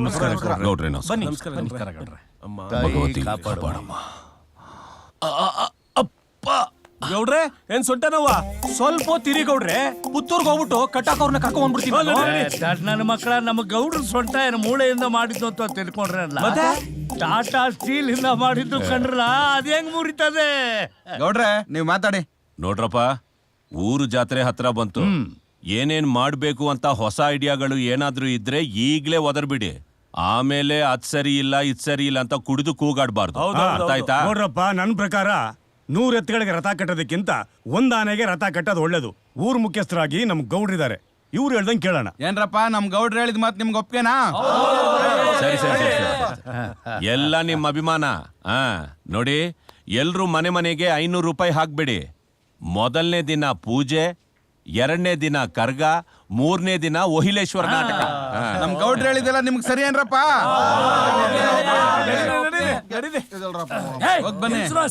ನಮಸ್ಕಾರ ಗೌಡ್ರೆ. ನಮಸ್ಕಾರ. ಬನ್ನಿ. ನಮಸ್ಕಾರ ಗೌಡ್ರೆ. ಭಗವತಿ ಕಾಪಾಡಮ್ಮ ಗೌಡ್ರೆ ಏನ್ ಸೊಂಟ ನೋವ? ಸ್ವಲ್ಪ ತಿರಿ ಗೌಡ್ರೆ. ಪುತ್ತೂರ್ಗ್ ಹೋಗ್ಬಿಟ್ಟು ಕಟ್ಟಾಕವ್ರನ್ನ ಕರ್ಕೊಂಡ್ ಬಂದ್ಬಿಡ್ತೀನಿ ನನ್ನ ಮಕ್ಕಳ ನಮ್ಮ ಗೌಡ್ರ ಸೊಂಟ ಏನು ಮೂಳೆಯಿಂದ ಮಾಡಿದ್ದು ಅಂತ ತಿಳ್ಕೊಂಡ್ರಲ್ಲ ಮತ್ತೆ? ಟಾಟಾ ಸ್ಟೀಲ್ ಇಂದ ಮಾಡಿದ್ದು ಕಂಡ್ರಲ್ಲ? ಅದ್ ಹೆಂಗ್ ಮುರಿತದೆ? ಗೌಡ್ರೆ ನೀವ್ ಮಾತಾಡಿ. ನೋಡ್ರಪ್ಪ ಊರು ಜಾತ್ರೆ ಹತ್ರ ಬಂತು. ಏನೇನ್ ಮಾಡ್ಬೇಕು ಅಂತ ಹೊಸ ಐಡಿಯಾಗಳು ಏನಾದ್ರೂ ಇದ್ರೆ ಈಗ್ಲೇ ಒದರ್ಬಿಡಿ. ಆಮೇಲೆ ಅದ್ ಸರಿ ಇಲ್ಲ ಇದ್ ಸರಿ ಇಲ್ಲ ಅಂತ ಕುಡಿದು ಕೂಗಾಡ್ಬಾರ್ದು. ಹೌದು, ಹೌದು, ಅರ್ಥ ಆಯ್ತಾ ನೋಡ್ರಪ್ಪ ನನ್ನ ಪ್ರಕಾರ ನೂರ್ ಎತ್ತುಗಳಿಗೆ ರಥ ಕಟ್ಟೋದಕ್ಕಿಂತ ಒಂದ್ ಆನೆಗೆ ರಥ ಕಟ್ಟೋದು ಒಳ್ಳೇದು. ಊರ್ ಮುಖ್ಯಸ್ಥರಾಗಿ ನಮ್ ಗೌಡ್ರಿದ್ದಾರೆ ಇವ್ರು ಹೇಳ್ದಂಗೆ ಕೇಳೋಣ. ಏನ್ರಪ್ಪ ನಮ್ ಗೌಡ್ರು ಹೇಳಿದ ಮಾತು ನಿಮ್ಗೆ ಒಪ್ಗೆನಾ ಸರಿ ಸರಿ ಸರಿ ಸರಿ. ಎಲ್ಲ ನಿಮ್ಮ ಅಭಿಮಾನ. ಆ ನೋಡಿ ಎಲ್ರು ಮನೆ ಮನೆಗೆ ಐನೂರು ರೂಪಾಯಿ ಹಾಕ್ಬಿಡಿ. ಮೊದಲನೇ ದಿನ ಪೂಜೆ ಎರಡನೇ ದಿನ ಕರ್ಗ ಮೂರನೇ ದಿನ ಒಹಿಲೇಶ್ವರ ನಾಟಕ. ನಮ್ ಗೌಡ್ರು ಹೇಳಿದೆಲ್ಲ ನಿಮ್ಗೆ ಸರಿ ಏನ್ರಪ್ಪ?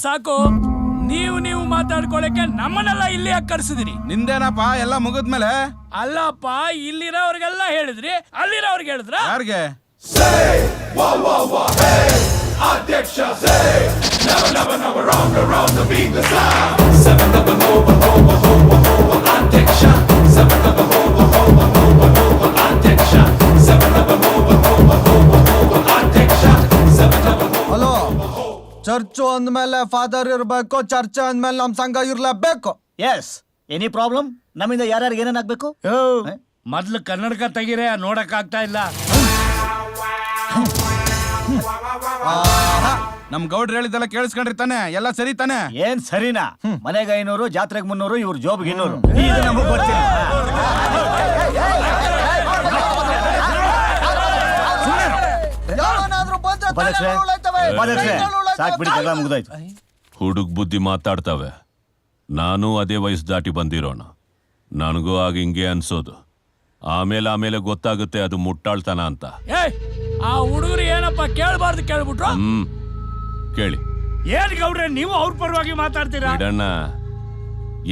ಸಾಕು. ನೀವು ನೀವು ಮಾತಾಡ್ಕೊಳಕ್ಕೆ ನಮ್ಮನ್ನೆಲ್ಲ ಇಲ್ಲಿ ಕರ್ಸಿದಿರಿ. ನಿಂದೇನಪ್ಪ? ಎಲ್ಲ ಮುಗಿದ್ಮೇಲೆ? ಅಲ್ಲಪ್ಪ ಇಲ್ಲಿರೋರ್ಗೆಲ್ಲ ಹೇಳಿದ್ರಿ. ಅಲ್ಲಿರೋರ್ಗೆ ಹೇಳಿದ್ರ? ಯಾರಿಗೆ? ಹಲೋ ಚರ್ಚು ಅಂದ್ಮೇಲೆ ಫಾದರ್ ಇರಬೇಕು ಚರ್ಚ್ ಅಂದ್ಮೇಲೆ ನಮ್ ಸಂಘ ಇರ್ಲೇಬೇಕು ಎಸ್ ಎನಿ ಪ್ರಾಬ್ಲಮ್ ನಮ್ಮಿಂದ ಯಾರ್ಯಾರಿಗೆ ಏನೇನಾಗ್ಬೇಕು ಮೊದ್ಲು ಕನ್ನಡಕ ತೆಗಿರೆ ನೋಡಕ್ ಆಗ್ತಾ ಇಲ್ಲ ನಮ್ ಗೌಡ್ರು ಹೇಳಿದೆಲ್ಲ ಕೇಳಿಸ್ಕೊಂಡ್ರಿ ತಾನೆ ಎಲ್ಲ ಸರಿ ತಾನೆ ಏನ್ ಸರಿನಾ ಮನೆಗೆ ಐನೂರು ಜಾತ್ರೆಗೆ ಮುನ್ನೂರು ಇವ್ರ ಜೋಬ್ಗೆ ಇನ್ನೂರು ಇದು ನಮಗ್ ಗೊತ್ತಿಲ್ಲ ಉಪಾಧ್ಯಕ್ಷರೇ, ಸಾಕ್ ಬಿಡಿ ಜಗಳ ಹುಡುಗ ಹುಡುಗ್ ಬುದ್ಧಿ ಮಾತಾಡ್ತವೆ. ನಾನು ಅದೇ ವಯಸ್ಸು ದಾಟಿ ಬಂದಿರೋಣ. ನನಗೂ ಆಗ ಹಿಂಗೆ ಅನ್ಸೋದು. ಆಮೇಲೆ ಆಮೇಲೆ ಗೊತ್ತಾಗುತ್ತೆ ಅದು ಮುಟ್ಟಾಳ್ತನ ಅಂತ. ಏಯ್ ಆ ಹುಡುಗರು ಏನಪ್ಪ ಕೇಳಬಾರ್ದು ಕೇಳ್ಬಿಟ್ರು? ಹ್ಮ್ ಕೇಳಿ. ಏನ್ ಗೌಡ್ರೆ ನೀವು ಅವ್ರ ಪರವಾಗಿ ಮಾತಾಡ್ತೀರಾ? ಬಿಡಣ್ಣ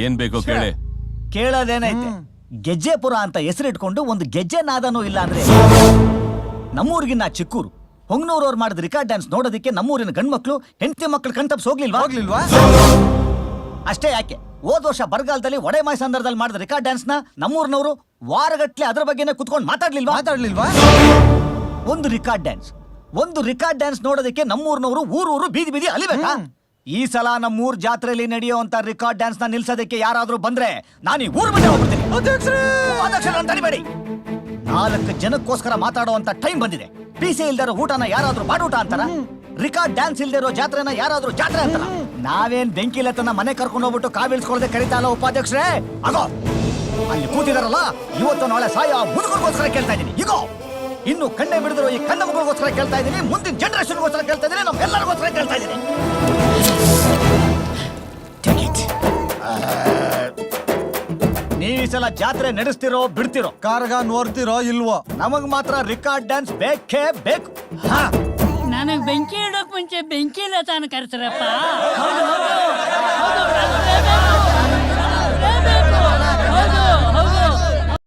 ಏನ್ ಬೇಕೋ ಕೇಳಿ. ಕೇಳೋದೇನೈತೆ? ಗೆಜ್ಜೆಪುರ ಅಂತ ಹೆಸರಿಟ್ಕೊಂಡು ಒಂದು ಗೆಜ್ಜೆ ನಾದನೂ ಇಲ್ಲ ಅಂದ್ರೆ ನಮ್ಮೂರಿಗಿನ್ನ ಚಿಕ್ಕೂರು. ಹೊಂಗ್ನೂರವ್ರು ಮಾಡಿದ ರಿಕಾರ್ಡ್ ಡ್ಯಾನ್ಸ್ ನೋಡೋದಕ್ಕೆ ನಮ್ಮೂರಿನ ಗಂಡ್ಮಕ್ಳು ಹೆಂಡತಿ ಮಕ್ಳು ಕಣ್ತಪ್ಸ್ ಹೋಗ್ಲಿಲ್ವಾ? ಹೋಗ್ಲಿಲ್ವಾ? ಅಷ್ಟೇ ಯಾಕೆ? ಹೋದ ವರ್ಷ ಬರಗಾಲದಲ್ಲಿ ಒಡೆ ಮಾಯ ಸಂದರ್ಭದಲ್ಲಿ ಮಾಡಿದ ರಿಕಾರ್ಡ್ ಡ್ಯಾನ್ಸ್ನ ನಮ್ಮೂರಿನವರು ವಾರಗಟ್ಲೆ ಅದ್ರ ಬಗ್ಗೆನೇ ಕುತ್ಕೊಂಡು ಮಾತಾಡ್ಲಿಲ್ವಾ? ಮಾತಾಡ್ಲಿಲ್ವಾ? ಒಂದು ರಿಕಾರ್ಡ್ ಡ್ಯಾನ್ಸ್ ಒಂದು ರಿಕಾರ್ಡ್ ಡ್ಯಾನ್ಸ್ ನೋಡೋದಕ್ಕೆ ನಮ್ಮೂರಿನವರು ಊರೂರು ಬೀದಿ ಬೀದಿ ಅಲಿಬೇಕಾ? ಈ ಸಲ ನಮ್ಮೂರ್ ಜಾತ್ರೆಯಲ್ಲಿ ನಡೆಯುವಂತ ರಿಕಾರ್ಡ್ ಡ್ಯಾನ್ಸ್ನ ನಿಲ್ಸೋದಕ್ಕೆ ಯಾರಾದ್ರೂ ಬಂದ್ರೆ ನಾನು ಈ ಊರ್ ಬಿಟ್ಟೆ ಹೋಗ್ಬಿಡ್ತೀನಿ. ನಾಲ್ಕು ಜನಕ್ಕೋಸ್ಕರ ಮಾತಾಡುವಂತ ಟೈಮ್ ಬಂದಿದೆ. ಪೀಸೆ ಇಲ್ದಿರೋ ಊಟನ ಯಾರಾದ್ರೂ ಬಾಡೂಟ ಅಂತಾರ? ರಿಕಾರ್ಡ್ ಡ್ಯಾನ್ಸ್ ಇಲ್ದಿರೋ ಜಾತ್ರೆನ ಯಾರಾದ್ರೂ ಜಾತ್ರೆ ಅಂತಾರ? ನಾವೇನ್ ಬೆಂಕಿ ಲತನ ಮನೆ ಕರ್ಕೊಂಡು ಹೋಗ್ಬಿಟ್ಟು ಕಾವಿಲ್ಸ್ಕೊಳ್ದೆ ಕರೀತಾ ಇಲ್ಲ ಉಪಾಧ್ಯಕ್ಷರೇ? ಆಗೋ ಅಲ್ಲಿ ಕೂತಿದಾರಲ್ಲ ಇವತ್ತು ನಾಳೆ ಸಾಯ ಮುದುಕರಿಗೋಸ್ಕರ ಕೇಳ್ತಾ ಇದ್ದೀನಿ ಈಗೋ ಇನ್ನು ಕಣ್ಣೆ ಬಿಡಿದ್ರು ಈ ಕಣ್ಣ ಮಗಳಿಗೋಸ್ಕರ ಕೇಳ್ತಾ ಇದ್ದೀನಿ ಮುಂದಿನ ಜನರೇಷನ್ಗೋಸ್ಕರ ಕೇಳ್ತಾ ಇದ್ದೀನಿ ನಮ್ಗೆಲ್ಲರಿಗೋಸ್ಕರ ಕೇಳ್ತಾ ಇದ್ದೀನಿ ಸಲ ಜಾತ್ರೆ ನಡೆಸ್ತಿರೋ ಬಿಡ್ತಿರೋ. ಕಾರ್ಗ ನೋಡ್ತಿರೋ ಇಲ್ವೋ? ನಮಗ್ ಮಾತ್ರ ರಿಕಾರ್ಡ್ ಡ್ಯಾನ್ಸ್ ಬೇಕೇ ಬೇಕು. ಹಾ. ನನಗ್ ಬೆಂಕಿ ಇಡೋಕ್ ಮುಂಚೆ ಬೆಂಕಿ ಲತಾನ ಕರ್ತಾರಪ್ಪ